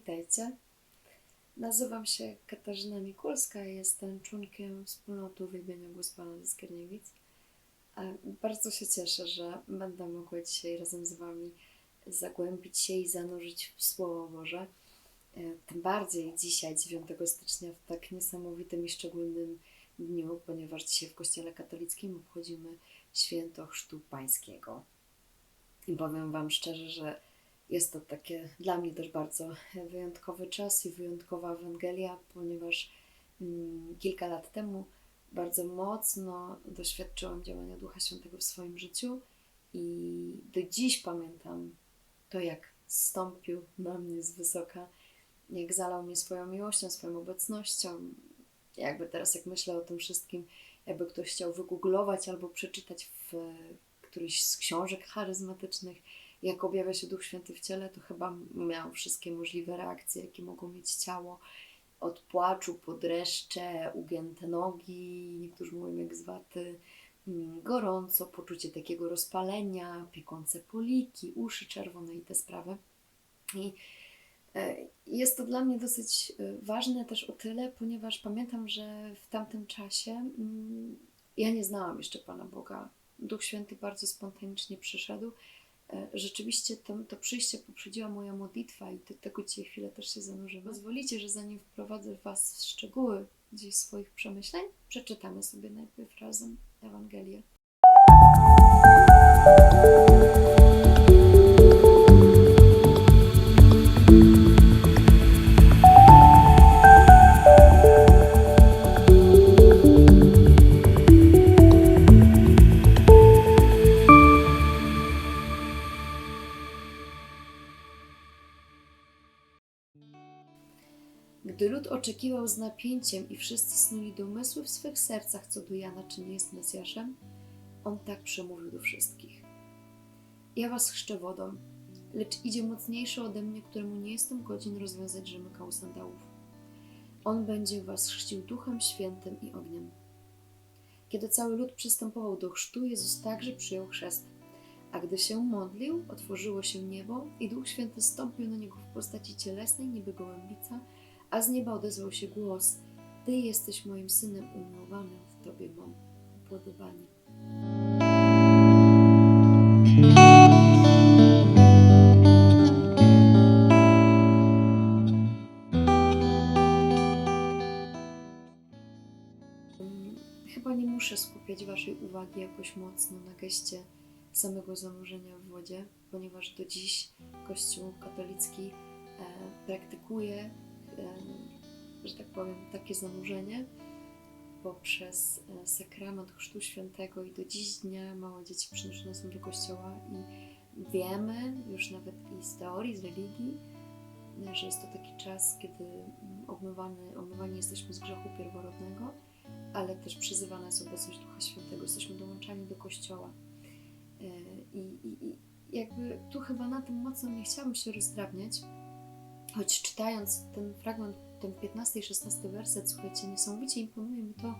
Witajcie. Nazywam się Katarzyna Mikulska i jestem członkiem wspólnoty uwielbienia Głos Pana ze Skierniewic. Bardzo się cieszę, że będę mogła dzisiaj razem z Wami zagłębić się i zanurzyć w Słowo Boże. E, Tym bardziej dzisiaj, 9 stycznia, w tak niesamowitym i szczególnym dniu, ponieważ dzisiaj w Kościele Katolickim obchodzimy święto Chrztu Pańskiego. I powiem Wam szczerze, że jest to takie dla mnie też bardzo wyjątkowy czas i wyjątkowa Ewangelia, ponieważ mm, kilka lat temu bardzo mocno doświadczyłam działania Ducha Świętego w swoim życiu i do dziś pamiętam to, jak stąpił na mnie z wysoka, jak zalał mnie swoją miłością, swoją obecnością. Jakby teraz, jak myślę o tym wszystkim, jakby ktoś chciał wygooglować albo przeczytać w którejś z książek charyzmatycznych, jak objawia się Duch Święty w ciele, to chyba miał wszystkie możliwe reakcje, jakie mogą mieć ciało. Od płaczu, po dreszcze, ugięte nogi, niektórzy mówią jak zwaty, mm, gorąco, poczucie takiego rozpalenia, piekące poliki, uszy czerwone i te sprawy. I e, jest to dla mnie dosyć e, ważne też o tyle, ponieważ pamiętam, że w tamtym czasie mm, ja nie znałam jeszcze Pana Boga. Duch Święty bardzo spontanicznie przyszedł rzeczywiście to, to przyjście poprzedziła moja modlitwa i do tego dzisiaj chwilę też się zanurzymy. Pozwolicie, że zanim wprowadzę Was w szczegóły gdzieś swoich przemyśleń, przeczytamy sobie najpierw razem Ewangelię. Gdy lud oczekiwał z napięciem i wszyscy snuli domysły w swych sercach co do Jana, czy nie jest Mesjaszem, on tak przemówił do wszystkich. Ja was chrzczę wodą, lecz idzie mocniejszy ode mnie, któremu nie jestem godzin rozwiązać rzemykał sandałów. On będzie was chrzcił duchem świętym i ogniem. Kiedy cały lud przystępował do chrztu, Jezus także przyjął chrzest. A gdy się modlił, otworzyło się niebo i Duch Święty stąpił na niego w postaci cielesnej, niby gołębica, a z nieba odezwał się głos: Ty jesteś moim synem umiłowanym, w Tobie mam upodobanie. Chyba nie muszę skupiać Waszej uwagi jakoś mocno na geście samego zanurzenia w wodzie, ponieważ do dziś Kościół katolicki e, praktykuje że tak powiem, takie zanurzenie poprzez e, sakrament Chrztu Świętego i do dziś dnia małe dzieci przynoszone są do kościoła i wiemy już nawet i z teorii, z religii, e, że jest to taki czas, kiedy obmywany, obmywani jesteśmy z grzechu pierworodnego, ale też przyzywana jest obecność Ducha Świętego, jesteśmy dołączani do kościoła. E, I, i, i jakby tu chyba na tym mocno nie chciałabym się rozdrabniać, choć czytając ten fragment ten 15 i 16 werset, słuchajcie, niesamowicie imponuje mi to,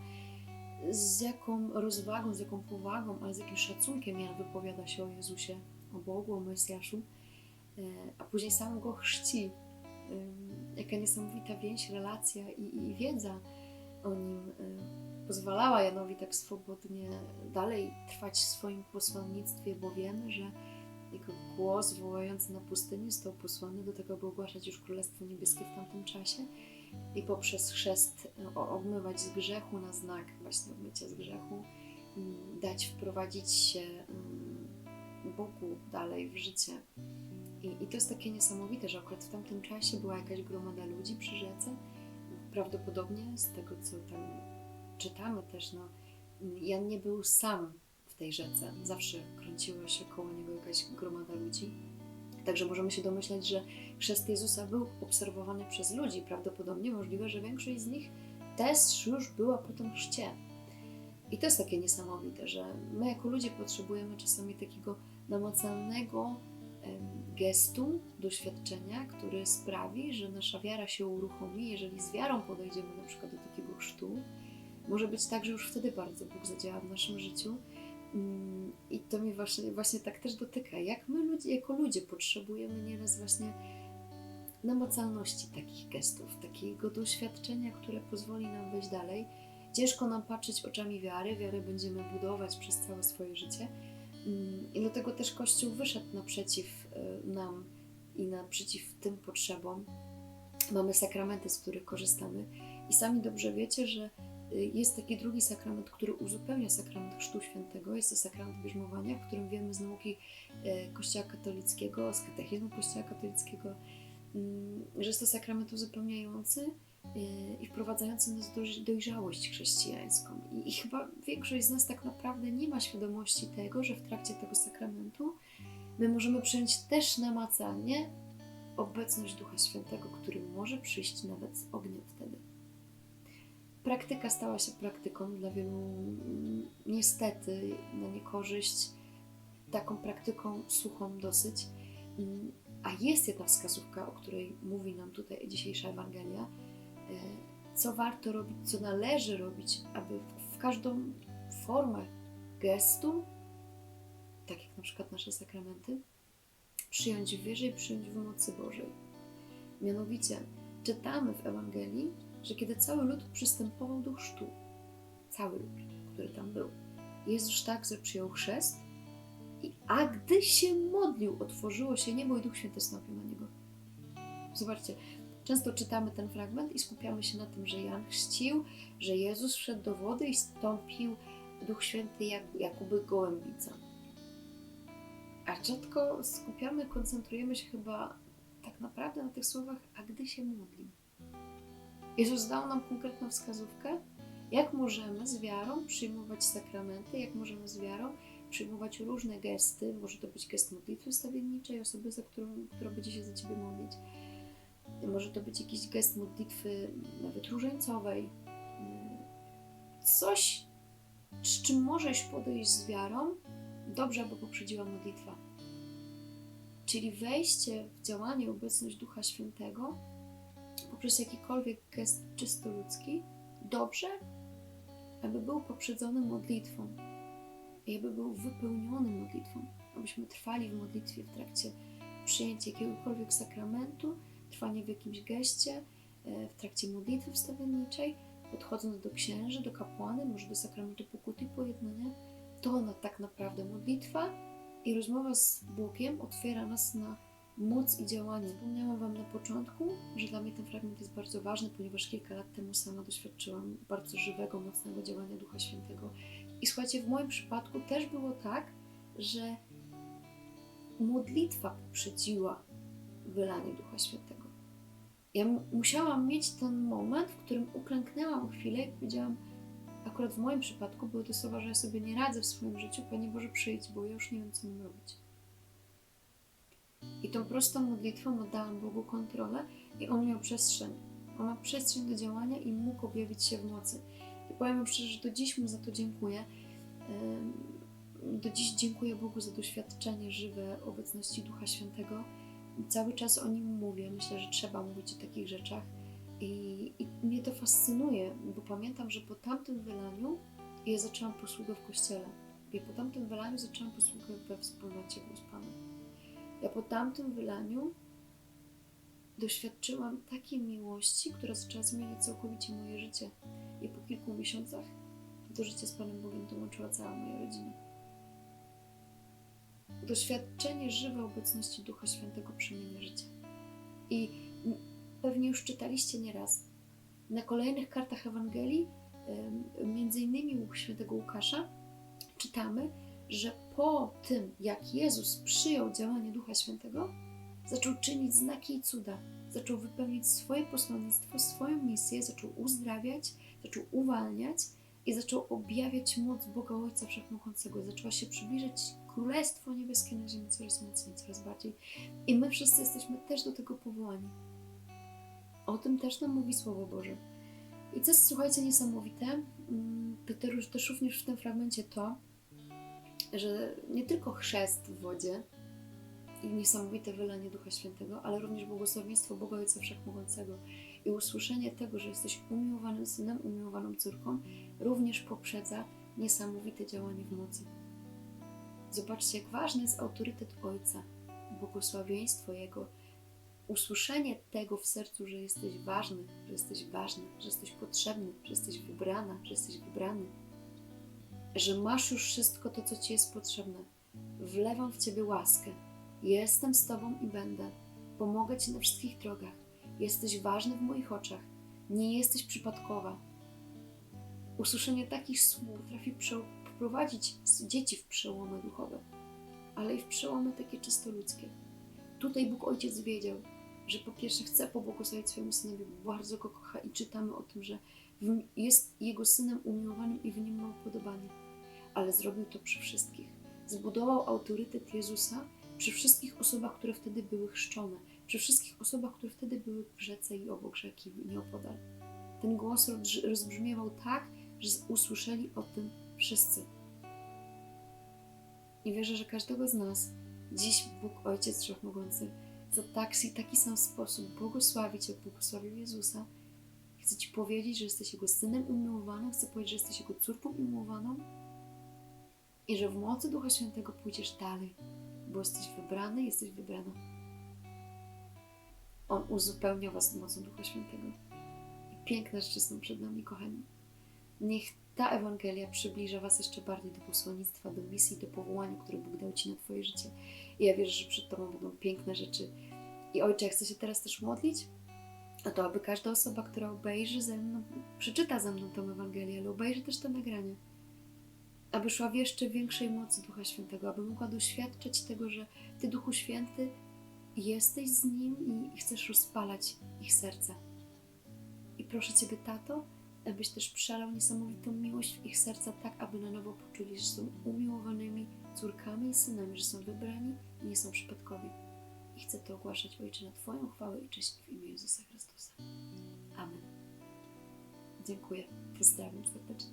z jaką rozwagą, z jaką powagą, ale z jakim szacunkiem Jan wypowiada się o Jezusie, o Bogu, o Mesjaszu, e, a później sam go chrzci. Jaka niesamowita więź, relacja i, i wiedza o nim e, pozwalała Janowi tak swobodnie dalej trwać w swoim posłannictwie, bo wiemy, że jego głos wołający na pustyni został posłany do tego, by ogłaszać już Królestwo Niebieskie w tamtym czasie i poprzez chrzest e, obmywać z grzechu na znak właśnie obmycia z grzechu, mm, dać wprowadzić się mm, Bogu dalej w życie. I, I to jest takie niesamowite, że akurat w tamtym czasie była jakaś gromada ludzi przy rzece. Prawdopodobnie z tego, co tam czytamy też, no, Jan nie był sam tej rzece. Zawsze kręciła się koło niego jakaś gromada ludzi. Także możemy się domyślać, że chrzest Jezusa był obserwowany przez ludzi. Prawdopodobnie możliwe, że większość z nich też już była po tym chrzcie. I to jest takie niesamowite, że my jako ludzie potrzebujemy czasami takiego namacalnego gestu, doświadczenia, który sprawi, że nasza wiara się uruchomi. Jeżeli z wiarą podejdziemy na przykład do takiego chrztu, może być tak, że już wtedy bardzo Bóg zadziała w naszym życiu. I to mnie właśnie, właśnie tak też dotyka. Jak my ludzie, jako ludzie potrzebujemy nieraz właśnie namacalności takich gestów, takiego doświadczenia, które pozwoli nam wejść dalej. Ciężko nam patrzeć oczami wiary, wiarę będziemy budować przez całe swoje życie. Mm, I dlatego też Kościół wyszedł naprzeciw y, nam i naprzeciw tym potrzebom. Mamy sakramenty, z których korzystamy, i sami dobrze wiecie, że jest taki drugi sakrament, który uzupełnia sakrament Chrztu Świętego. Jest to sakrament bierzmowania, w którym wiemy z nauki y, Kościoła katolickiego, z katechizmu Kościoła katolickiego, mm, że jest to sakrament uzupełniający y, i wprowadzający nas do dojrzałość chrześcijańską. I, I chyba większość z nas tak naprawdę nie ma świadomości tego, że w trakcie tego sakramentu my możemy przyjąć też namacalnie obecność Ducha Świętego, który może przyjść nawet z ogniem wtedy. Praktyka stała się praktyką dla wielu, niestety, na niekorzyść, taką praktyką suchą dosyć. A jest jedna wskazówka, o której mówi nam tutaj dzisiejsza Ewangelia, co warto robić, co należy robić, aby w każdą formę gestu, tak jak na przykład nasze sakramenty, przyjąć wyżej, przyjąć w mocy Bożej. Mianowicie czytamy w Ewangelii, że kiedy cały lud przystępował do chrztu, cały lud, który tam był, Jezus także przyjął chrzest, i a gdy się modlił, otworzyło się niebo i Duch Święty stąpił na niego. Zobaczcie, często czytamy ten fragment i skupiamy się na tym, że Jan chrzcił, że Jezus wszedł do wody i stąpił Duch Święty jak, jakoby gołębica. A rzadko skupiamy, koncentrujemy się chyba tak naprawdę na tych słowach, a gdy się modlił. Jezus dał nam konkretną wskazówkę, jak możemy z wiarą przyjmować sakramenty, jak możemy z wiarą przyjmować różne gesty. Może to być gest modlitwy stawienniczej, osoby, za którą, która będzie się za Ciebie modlić. Może to być jakiś gest modlitwy nawet różańcowej. Coś, z czym możesz podejść z wiarą, dobrze, aby poprzedziła modlitwa. Czyli wejście w działanie, obecność Ducha Świętego poprzez jakikolwiek gest czysto ludzki, dobrze, aby był poprzedzony modlitwą. I aby był wypełniony modlitwą, abyśmy trwali w modlitwie w trakcie przyjęcia jakiegokolwiek sakramentu, trwanie w jakimś geście, e, w trakcie modlitwy wstawienniczej, podchodząc do księży, do kapłany, może do sakramentu pokuty i pojednania, to ona tak naprawdę modlitwa i rozmowa z Bogiem otwiera nas na moc i działanie. Wspomniałam Wam na początku, że dla mnie ten fragment jest bardzo ważny, ponieważ kilka lat temu sama doświadczyłam bardzo żywego, mocnego działania Ducha Świętego. I słuchajcie, w moim przypadku też było tak, że modlitwa poprzedziła wylanie Ducha Świętego. Ja musiałam mieć ten moment, w którym uklęknęłam chwilę i powiedziałam, akurat w moim przypadku były to słowa, że ja sobie nie radzę w swoim życiu, Panie Boże przyjdź, bo ja już nie wiem, co mam robić. I tą prostą modlitwą oddałam Bogu kontrolę i On miał przestrzeń. On ma przestrzeń do działania i mógł objawić się w mocy. I powiem szczerze, że do dziś Mu za to dziękuję. Do dziś dziękuję Bogu za doświadczenie żywe obecności Ducha Świętego. Cały czas o Nim mówię. Myślę, że trzeba mówić o takich rzeczach. I, I mnie to fascynuje, bo pamiętam, że po tamtym wylaniu ja zaczęłam posługę w kościele. Ja po tamtym wylaniu zaczęłam posługę we wspólnocie z Panem. Ja po tamtym wylaniu doświadczyłam takiej miłości, która zaczęła zmieniać całkowicie moje życie. I po kilku miesiącach do życia z Panem Bogiem dołączyła cała moja rodzina. Doświadczenie żywej obecności Ducha Świętego przemienia życie. I pewnie już czytaliście nieraz. Na kolejnych kartach Ewangelii, między innymi świętego Łukasza, czytamy, że po tym, jak Jezus przyjął działanie Ducha Świętego, zaczął czynić znaki i cuda, zaczął wypełnić swoje posłannictwo, swoją misję, zaczął uzdrawiać, zaczął uwalniać i zaczął objawiać moc Boga Ojca Wszechmogącego. Zaczęła się przybliżać Królestwo Niebieskie na ziemi coraz mocniej, coraz bardziej. I my wszyscy jesteśmy też do tego powołani. O tym też nam mówi Słowo Boże. I co jest, słuchajcie, niesamowite, mm, to też również w tym fragmencie to, że nie tylko chrzest w wodzie i niesamowite wylanie Ducha Świętego, ale również błogosławieństwo Boga Ojca Wszechmogącego i usłyszenie tego, że jesteś umiłowanym synem, umiłowaną córką, również poprzedza niesamowite działanie w mocy. Zobaczcie, jak ważny jest autorytet Ojca, błogosławieństwo Jego, usłyszenie tego w sercu, że jesteś ważny, że jesteś ważna, że jesteś potrzebny, że jesteś wybrana, że jesteś wybrany, że masz już wszystko to, co ci jest potrzebne. Wlewam w ciebie łaskę. Jestem z tobą i będę. Pomogę ci na wszystkich drogach. Jesteś ważny w moich oczach. Nie jesteś przypadkowa. Usłyszenie takich słów potrafi wprowadzić dzieci w przełomy duchowe, ale i w przełomy takie czysto ludzkie. Tutaj Bóg Ojciec wiedział, że po pierwsze chce pobłogosławić swojemu synowi, bardzo go kocha i czytamy o tym, że jest jego synem umiłowanym i w nim ma upodobanie. Ale zrobił to przy wszystkich. Zbudował autorytet Jezusa przy wszystkich osobach, które wtedy były chrzczone, przy wszystkich osobach, które wtedy były w rzece i obok rzeki nieopodal. Ten głos roz- rozbrzmiewał tak, że usłyszeli o tym wszyscy. I wierzę, że każdego z nas dziś Bóg Ojciec Wszechmogący za taki, taki sam sposób błogosławić, jak błogosławił Jezusa. Chcę Ci powiedzieć, że jesteś Jego synem umiłowanym, chcę powiedzieć, że jesteś Jego córką umiłowaną i że w mocy Ducha Świętego pójdziesz dalej, bo jesteś wybrany, jesteś wybrana. On uzupełnia Was mocą Ducha Świętego. I piękne rzeczy są przed nami, kochani. Niech ta Ewangelia przybliża Was jeszcze bardziej do posłannictwa, do misji, do powołania, które Bóg dał Ci na Twoje życie. I ja wierzę, że przed Tobą będą piękne rzeczy. I Ojcze, ja chcę się teraz też modlić, a to aby każda osoba, która obejrzy ze mną, przeczyta ze mną tę Ewangelię, ale obejrzy też to nagranie, aby szła w jeszcze większej mocy Ducha Świętego, aby mogła doświadczać tego, że Ty, Duchu Święty, jesteś z Nim i chcesz rozpalać ich serca. I proszę Ciebie, Tato, abyś też przelał niesamowitą miłość w ich serca, tak aby na nowo poczuli, że są umiłowanymi córkami i synami, że są wybrani i nie są przypadkowi chcę to ogłaszać Ojcze na Twoją chwałę i cześć w imię Jezusa Chrystusa. Amen. Dziękuję. Pozdrawiam serdecznie.